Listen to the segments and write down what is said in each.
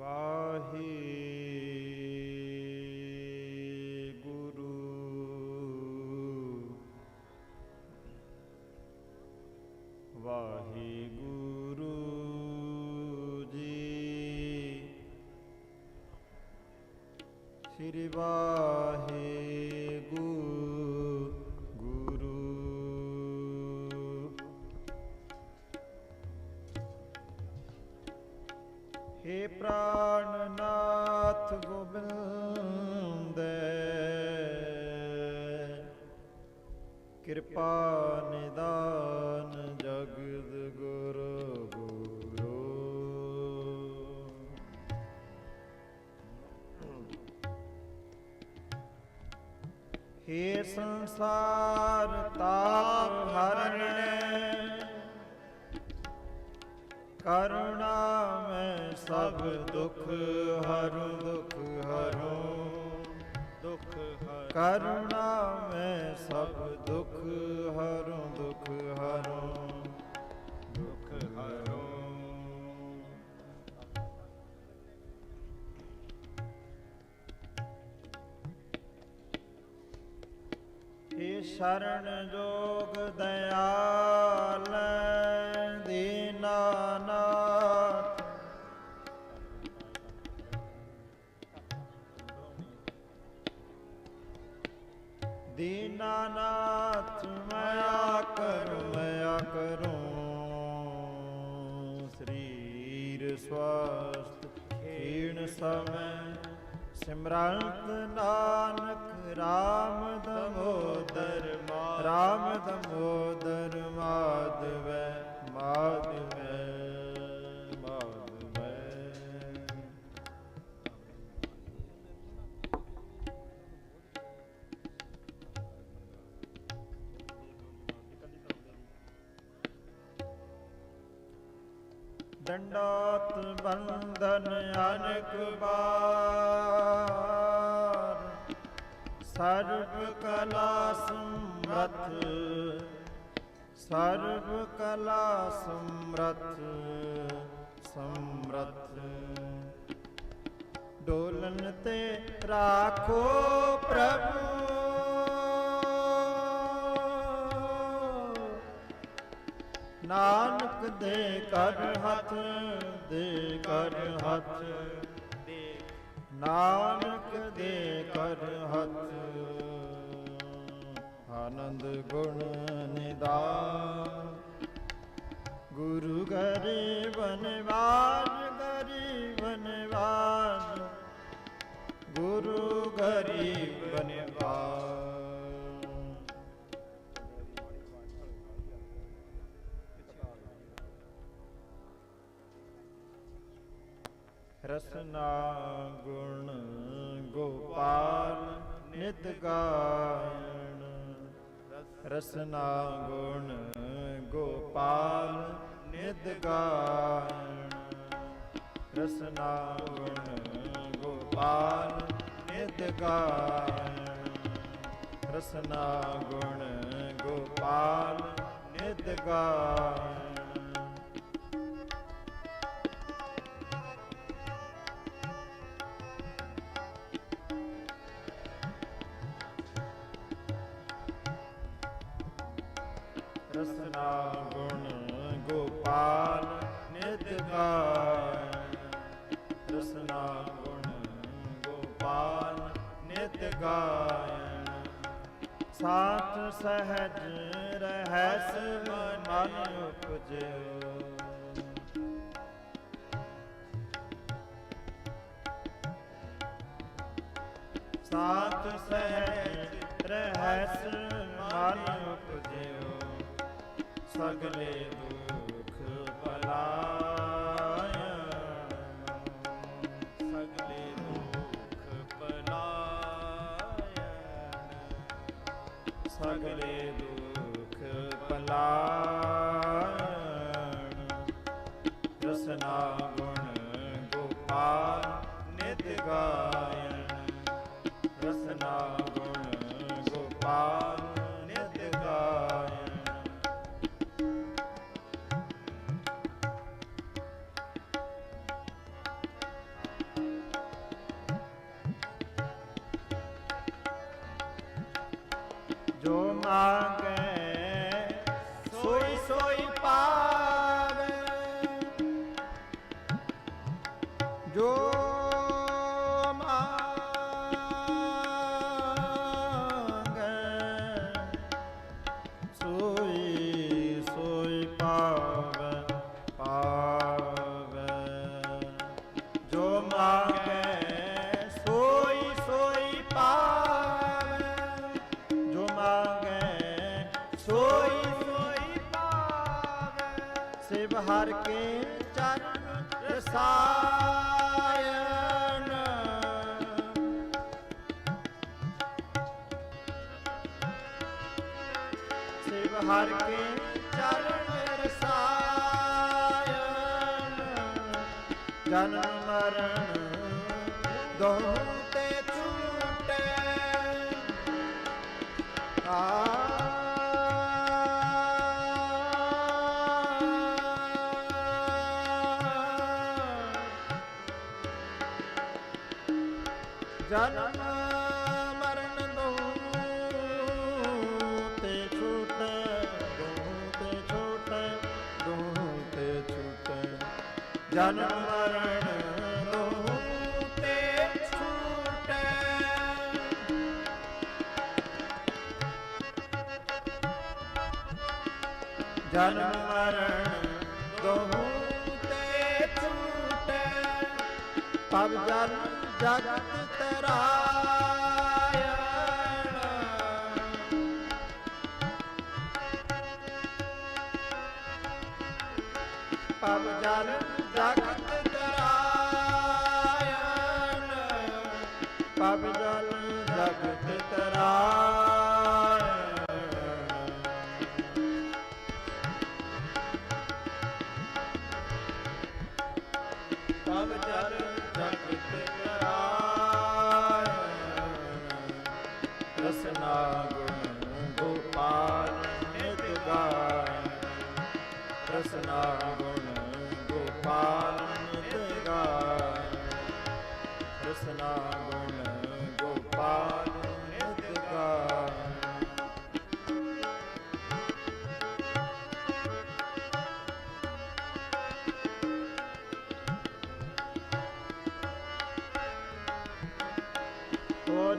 ਵਾਹਿਗੁਰੂ। ਵਾਹਿਗੁਰੂ ਜੀ। ਸ੍ਰੀ ਵਾਹਿਗੁਰੂ ਹੇ ਸੰਸਾਰ ਤਾਪ ਹਰਣੇ ਕਰੁਣਾ ਮੈਂ ਸਭ ਦੁਖ ਹਰੂ ਦੁਖ ਹਰੂ ਦੁਖ ਹਰੂ। ਕਰੁਣਾ ਮੈਂ ਸਭ ਦੁਖ ਸ਼ਰਨ ਜੋਗ ਦਇਆਲ ਦੀਨਾਨਾਥ ਦੀਨਾਨਾਥ ਮਾਇਆ ਕਰੋ ਮਾਇਆ ਕਰੂੰ। ਸਰੀਰ ਸਵਸਤ ਖੀਣ ਸਮੈ, ਸਿਮਰੰਤ ਨਾਨਕ RAM ਦਮੋਦਰ RAM ਦਮੋਦਰ ਮਾਧਵੈ ਮਾਧਵੈ ਮਾਧਵੈ ਦੰਡੋਤ ਬੰਧਨ ਅਨਕ ਬਾਰ ਸਰਬ ਕਲਾ ਸਮਰਥ, ਸਰਬ ਕਲਾ ਸਮਰਥ ਸਮਰਥ। ਡੋਲਨ ਤੇ ਰਾਖੋ ਪ੍ਰਭੂ। ਨਾਨਕ ਦੇ ਕਰ ਹੱਥ, ਦੇ ਕਰ ਹੱਥ। ਨਾਨਕ ਦੇ ਕਰ ਹੱਥ। ਆਨੰਦ ਗੁਣ ਨਿਦਾਨ। ਗੁਰੂ ਗਰੀ ਬਨਵਾਸ ਗਰੀ ਬਨਵਾਸ ਗੁਰੂ ਗਰੀ ਬਨਵਾਸ ਰਸਨਾ ਗੋਪਾਲ ਨਿਤ ਗਾਇਣ, ਰਸਨਾ ਗੁਣ ਗੋਪਾਲ ਨਿਤ ਗਾਇਣ, ਰਸਨਾ ਗੁਣ ਗੋਪਾਲ ਨਿਤ ਗਾਇਣ, ਰਸਨਾ ਗੁਣ ਗੋਪਾਲ ਨਿਤ ਗਾਇਣ। ਨਿਤ ਰਸਨਾ ਗੁਣ ਗੋਪਾਲ ਨਿਤ ਗਾਇ ਸਾਥ ਸਹਜ ਰਹਿਸ ਮਨ ਉਪਜਿਓ। ਸਾਥ ਸਹਿਜ ਰਹਿਸ ਮਨ ਉਪਜਿਓ। ਸਗਲੇ ਦੁਖ ਜੋ ਮਾਂਗੈ ਸੋਈ ਸੋਈ ਪਾਵੇ। ਜੋ ਜਨਮ ਮਰਨ ਦੋਹ ਤੇ ਛੂਟੇ। ਜਨਮ ਮਰਨ ਦੋ ਤੇ ਛੂਟੇ ਦੋ ਤੇ ਛੂਟੇ ਦੋ ਤੇ ਛੂਟੇ। ਜਨਮ ਜਨਮ ਮਰਨ ਦੋਹੂ ਤੇ ਛੂਟੇ ਪਵ ਜਨ ਜਗਤ ਤਰਾਇਣ। ਪਵ ਜਨ ਜਗਤ ਤਰਾਇਣ ਪਵ ਜਨ ਜਗਤ ਤਰਾਇਣ।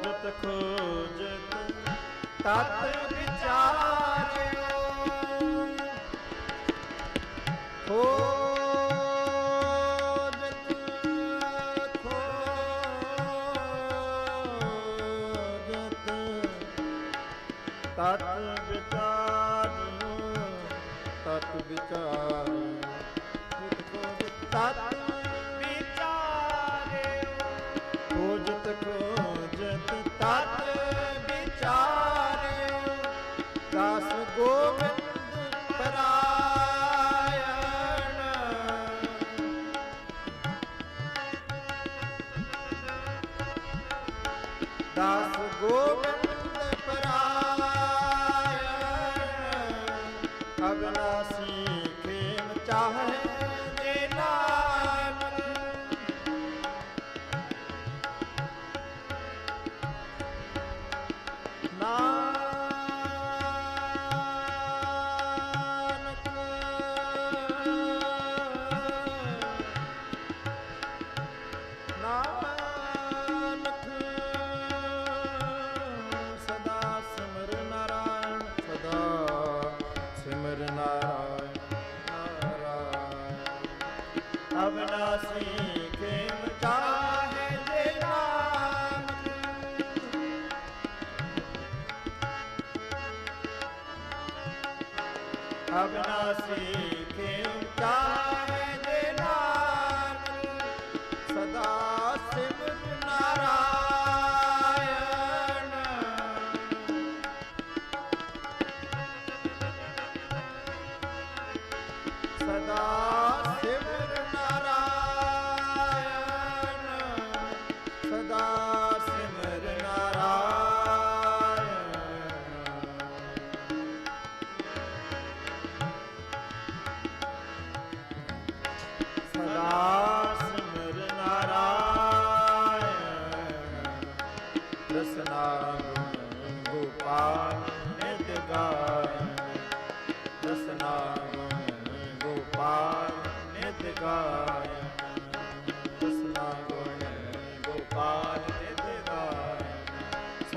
ਖੋਜਤ ਖੋਜਤ ਤਤ ਵਿਚਾਰਿਓ। ਖੋਜਤ दास गोविंद અવનાશી ખેતા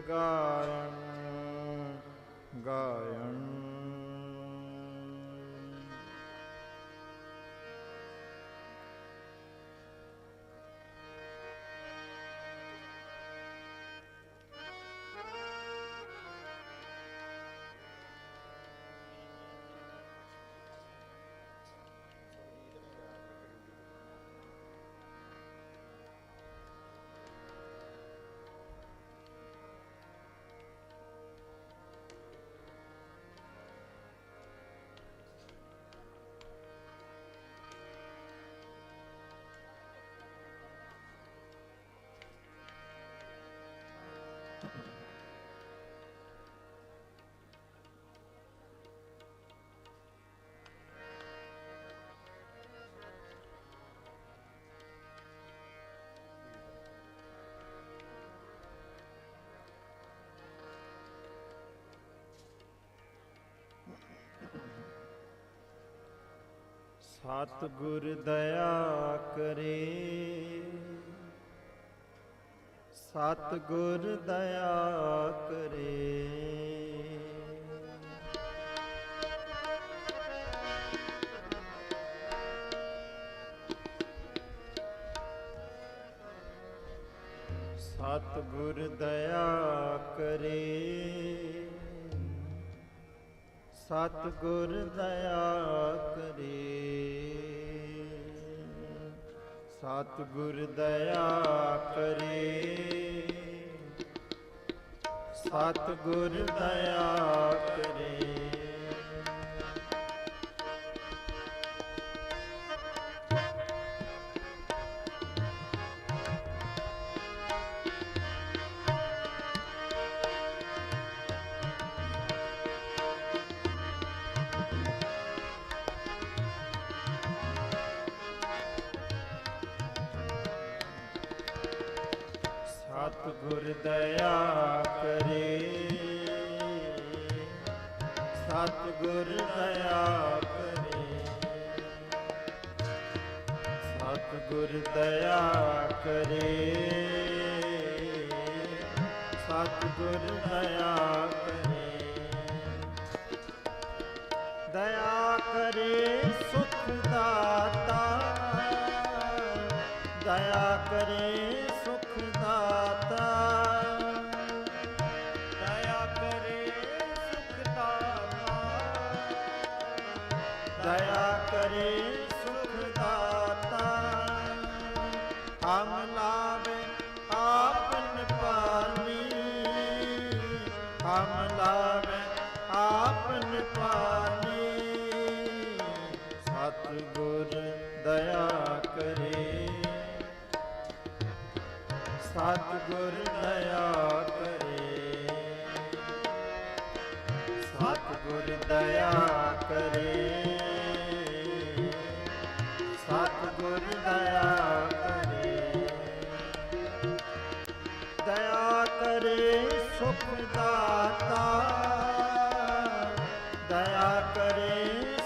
कारण ਸਤਿਗੁਰ ਦਇਆ ਕਰੇ। ਸਤਿਗੁਰ ਦਇਆ ਕਰੇ। ਸਤਿਗੁਰ ਦਇਆ ਕਰੇ। ਸਤਗੁਰ ਦਇਆ ਕਰੇ। ਸਤਗੁਰ ਦਇਆ ਕਰੇ। ਸਤਗੁਰ ਦਇਆ ਕਰੇ। ਦਇਆ ਕਰੇ। ਸਤ ਦਇਆ ਕਰੇ। ਸਤਿਗੁਰ ਦਇਆ ਕਰੇ। ਸਤਿਗੁਰ ਦਇਆ ਕਰੇ। ਦਇਆ ਕਰੇ ਸੁਖ ਦਾਤਾ। ਦਇਆ ਕਰੇ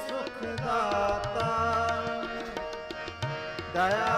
ਸੁਖ ਦਾਤਾ। ਦਇਆ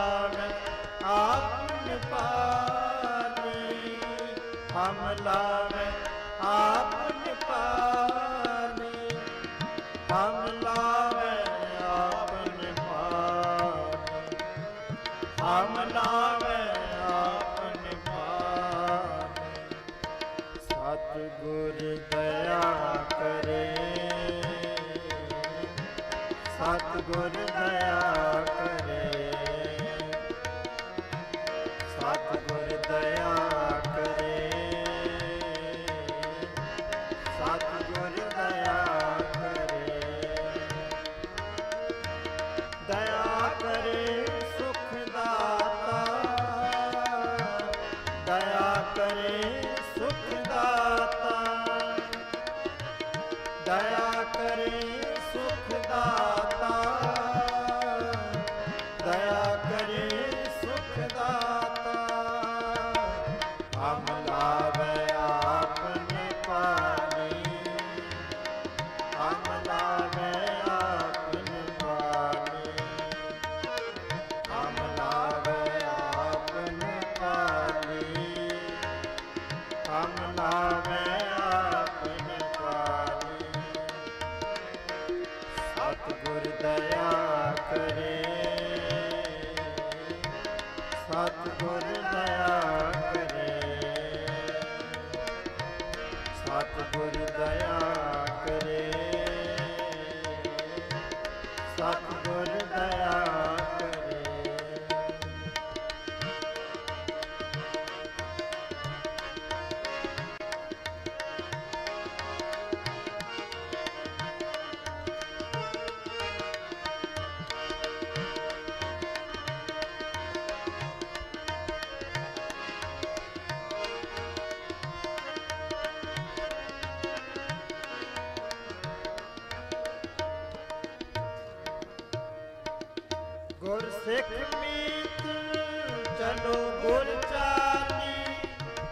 ਜਾਣ ਆਪਨ ਪਾਰੇ ਹਮ ਲਾਵੇ ਆਪਨ ਦਇਆ ਕਰੇ। ਸਤ ਸਿੱਖ ਮੀਤ ਚਲੋ ਗੁਰ ਚਾਨੀ।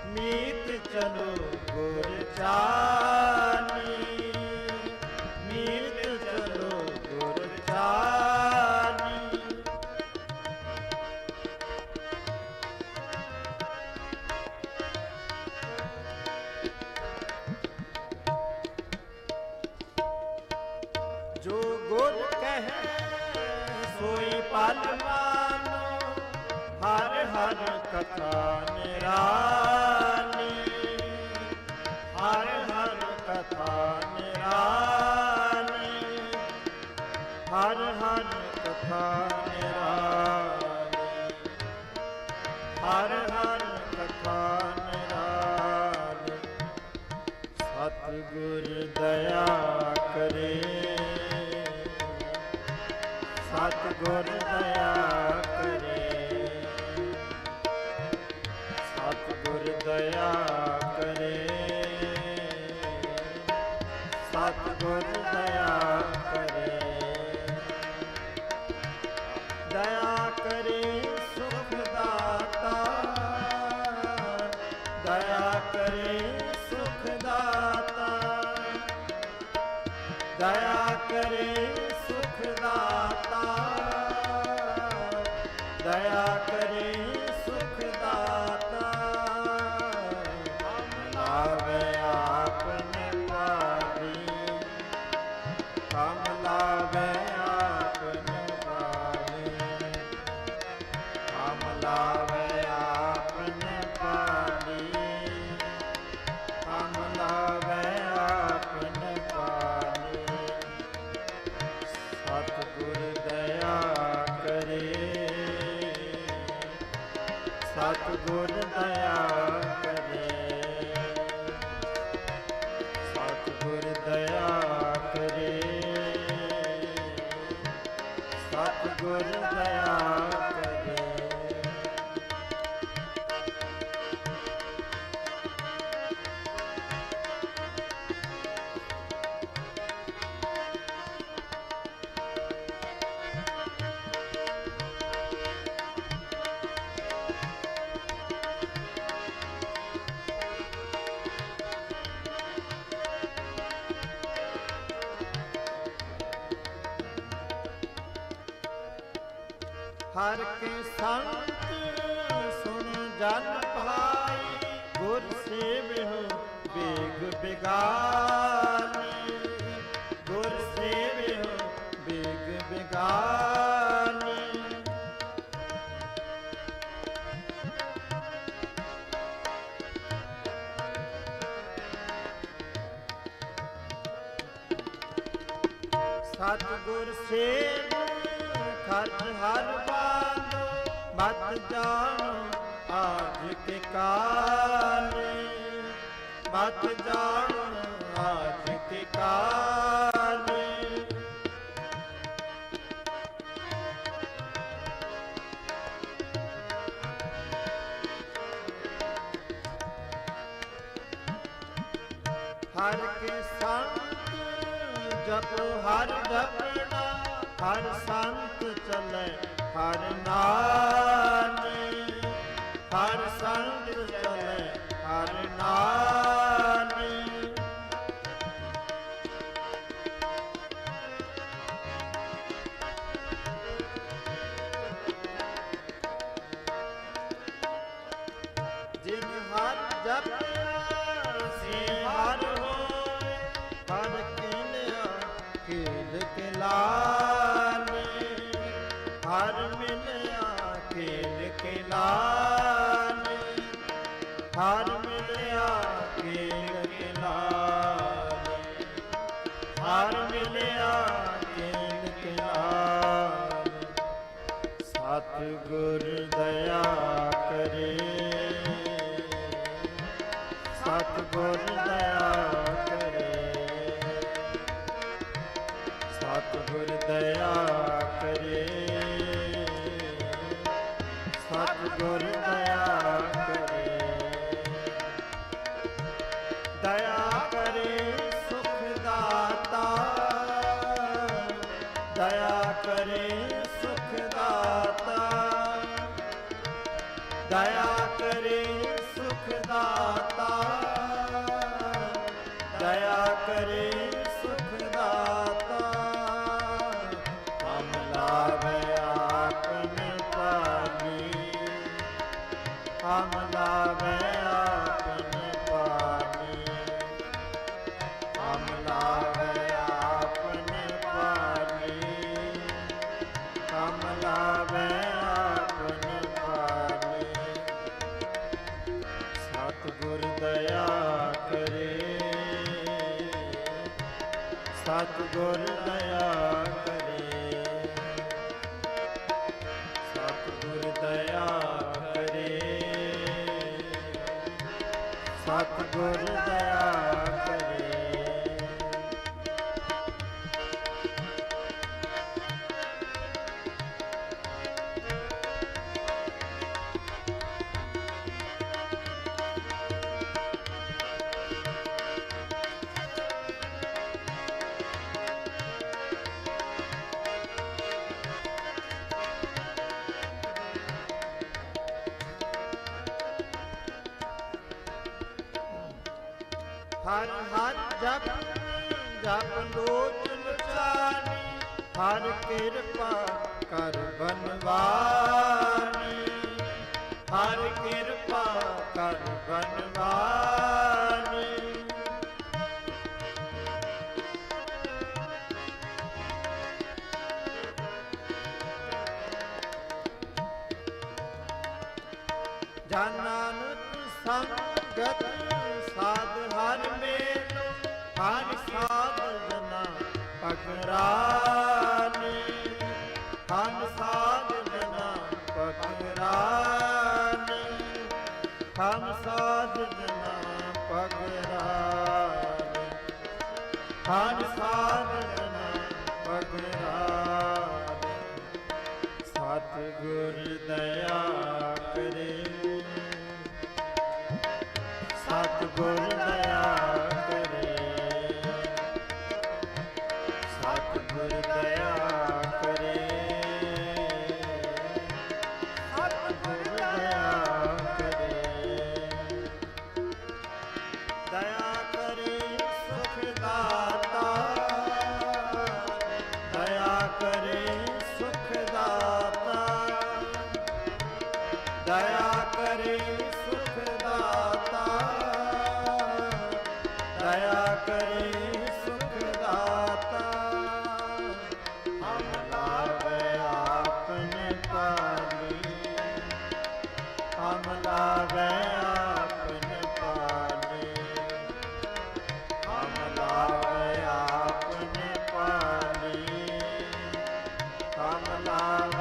ਮੀਤ ਚਲੋ ਗੁਰ ਚਾਨੀ। ਹਰ ਕਥਾ ਨਿਰਾਲ ਦਇਆ ਕਰੇ ਸੁਖ ਦਾਤਾ। 那样 ਹਰ ਕੇ ਸੰਤ ਸੁਣ ਜਨ ਭਾਈ, ਗੁਰ ਸੇਵਿਹੁ ਬੇਗ ਬਿਗਾਨੀ। ਗੁਰ ਸੇਵਿਹੁ ਬੇਗ ਬਿਗਾਨੀ। ਸਤਿਗੁਰ ਸੇਵ ਖਰਚ ਹਰ ਪਾ ਮਤ ਜਾ ਆਜ ਕੇ ਕਾਲ ਮਤ ਜਾਣੋ ਸਤਿਗੁਰ ਦਇਆ ਕਰੇ। हर ਹਮ